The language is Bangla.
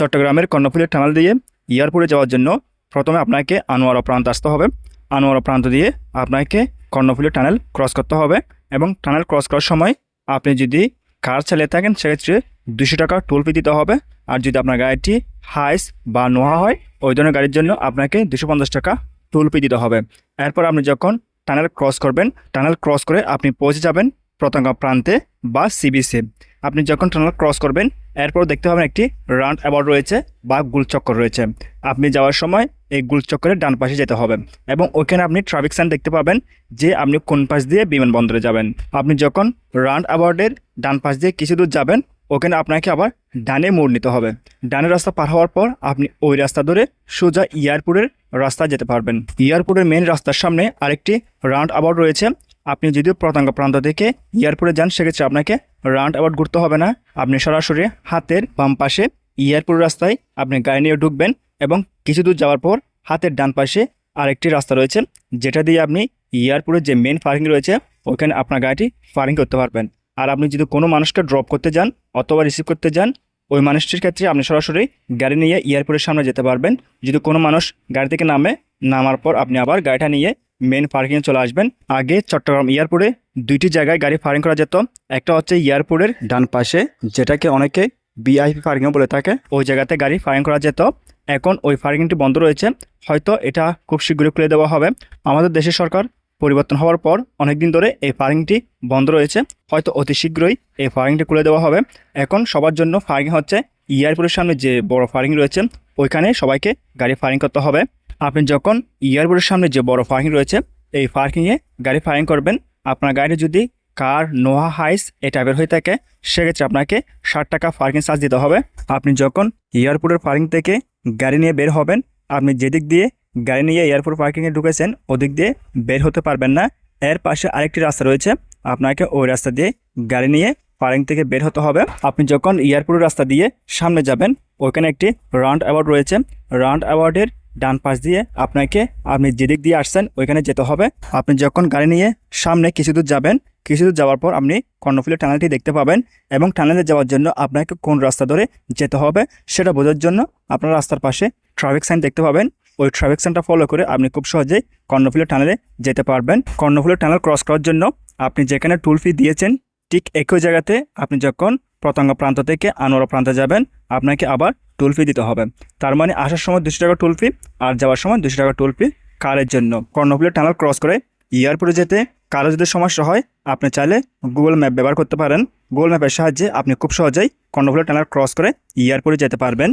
চট্টগ্রামের কর্ণফুলের টানেল দিয়ে এয়ারপোর্টে যাওয়ার জন্য প্রথমে আপনাকে আনোয়ারা প্রান্ত আসতে হবে। আনোয়ারা প্রান্ত দিয়ে আপনাকে কর্ণফুলের টানেল ক্রস করতে হবে এবং টানেল ক্রস করার সময় আপনি যদি কার চালিয়ে থাকেন সেক্ষেত্রে দুশো টাকা টোল ফি দিতে হবে। আর যদি আপনার গাড়িটি হাইস বা নোহা হয়, ওই ধরনের গাড়ির জন্য আপনাকে দুশো পঞ্চাশ টাকা টোল ফি দিতে হবে। এরপর আপনি যখন টানেল ক্রস করবেন টানেল ক্রস করে আপনি পৌঁছে যাবেন পতঙ্গা প্রান্তে বা সিবিসি আপনি যখন টানেল ক্রস করবেন এরপর দেখতে পাবেন একটি রাউন্ড অ্যাবাউট রয়েছে বা গুলচক্কর রয়েছে। আপনি যাওয়ার সময় এই গুলচক্করের ডান পাশে যেতে হবে এবং ওখানে আপনি ট্রাফিক সাইন দেখতে পাবেন যে আপনি কোন পাশ দিয়ে বিমানবন্দরে যাবেন। আপনি যখন রাউন্ড অ্যাবাউটের ডান পাশ দিয়ে কিছু দূর যাবেন, ওখানে আপনাকে আবার ডানে মোড় নিতে হবে। ডানের রাস্তা পার হওয়ার পর আপনি ওই রাস্তা ধরে সোজা এয়ারপোর্টের রাস্তা যেতে পারবেন। এয়ারপোর্টের মেন রাস্তার সামনে আরেকটি রাউন্ড অ্যাবাউট রয়েছে আপনি যদি পতঙ্গ প্রান্ত থেকে এয়ারপোর্টে যান, সেক্ষেত্রে আপনাকে রাউন্ড অ্যাবাউট ঘুরতে হবে না। আপনি সরাসরি হাতের বাম পাশে এয়ারপোর্ট রাস্তায় আপনি গাড়ি নিয়ে ঢুকবেন এবং কিছু দূর যাওয়ার পর হাতের ডান পাশে আরেকটি রাস্তা রয়েছে, যেটা দিয়ে আপনি এয়ারপোর্টের যে মেন পার্কিং রয়েছে, ওখানে আপনার গাড়িটি পার্কিং করতে পারবেন। আর আপনি যদি কোনো মানুষকে ড্রপ করতে যান অথবা রিসিভ করতে যান, ওই মানুষটির ক্ষেত্রে আপনি সরাসরি গাড়ি নিয়ে এয়ারপোর্টের সামনে যেতে পারবেন। যদি কোনো মানুষ গাড়ি থেকে নামে, নামার পর আপনি আবার গাড়িটা নিয়ে মেন পার্কিংয়ে চলে আসবেন। আগে চট্টগ্রাম এয়ারপোর্টে দুইটি জায়গায় গাড়ি পার্কিং করা যেত। একটা হচ্ছে এয়ারপোর্টের ডান পাশে, যেটাকে অনেকে বিআইপি পার্কিংও বলে থাকে। ওই জায়গাতে গাড়ি পার্কিং করা যেত। এখন ওই পার্কিংটি বন্ধ রয়েছে। হয়তো এটা খুব শীঘ্রই খুলে দেওয়া হবে। আমাদের দেশের সরকার পরিবর্তন হওয়ার পর অনেকদিন ধরে এই পার্কিংটি বন্ধ রয়েছে। হয়তো অতি শীঘ্রই এই পার্কিংটি খুলে দেওয়া হবে। এখন সবার জন্য পার্কিং হচ্ছে এয়ারপোর্টের সামনে যে বড় পার্কিং রয়েছে, ওইখানে সবাইকে গাড়ি পার্কিং করতে হবে। আপনি যখন এয়ারপোর্টের সামনে যে বড় পার্কিং রয়েছে, এই পার্কিংয়ে গাড়ি পার্কিং করবেন। আপনার গাড়ি যদি কার নোহা হাইস এ টাইপের হয়ে থাকে, সেক্ষেত্রে আপনাকে ষাট টাকা পার্কিং চার্জ দিতে হবে। আপনি যখন এয়ারপোর্টের পার্কিং থেকে গাড়ি নিয়ে বের হবেন, আপনি যেদিক দিয়ে গাড়ি নিয়ে এয়ারপোর্ট পার্কিংয়ে ঢুকেছেন, ওদিক দিয়ে বের হতে পারবেন না। এর পাশে আরেকটি রাস্তা রয়েছে, আপনাকে ওই রাস্তা দিয়ে গাড়ি নিয়ে পার্কিং থেকে বের হতে হবে। আপনি যখন এয়ারপোর্টের রাস্তা দিয়ে সামনে যাবেন, ওখানে একটি রাউন্ড অ্যাওয়ার্ড রয়েছে। রাউন্ড অ্যাওয়ার্ডের ডান পাশ দিয়ে আপনাকে আপনি যেদিক দিয়ে আসছেন, ওইখানে যেতে হবে। আপনি যখন গাড়ি নিয়ে সামনে কিছু দূর যাবেন, কিছু দূর যাওয়ার পর আপনি কর্ণফুলের টানেলটি দেখতে পাবেন এবং টানেলে যাওয়ার জন্য আপনাকে কোন রাস্তা ধরে যেতে হবে সেটা বোঝার জন্য আপনার রাস্তার পাশে ট্রাফিক সাইন দেখতে পাবেন। ওই ট্রাফিক সাইনটা ফলো করে আপনি খুব সহজেই কর্ণফুলের টানেলে যেতে পারবেন। কর্ণফুলের টানেল ক্রস করার জন্য আপনি যেখানে টুল ফি দিয়েছেন, ঠিক একই জায়গাতে আপনি যখন পতঙ্গ প্রান্ত থেকে আনোয়ারা প্রান্তে যাবেন, আপনাকে আবার টুল ফি দিতে হবে। তার মানে আসার সময় দুশো টাকা টুল ফি আর যাওয়ার সময় দুশো টাকা টুল ফি কারের জন্য। কর্ণফুলের টানাল ক্রস করে এয়ারপোর্টে যেতে কারও যদি সমস্যা হয়, আপনি চাইলে গুগল ম্যাপ ব্যবহার করতে পারেন। গুগল ম্যাপের সাহায্যে আপনি খুব সহজেই কর্ণফুলের টানেল ক্রস করে এয়ারপোর্টে যেতে পারবেন।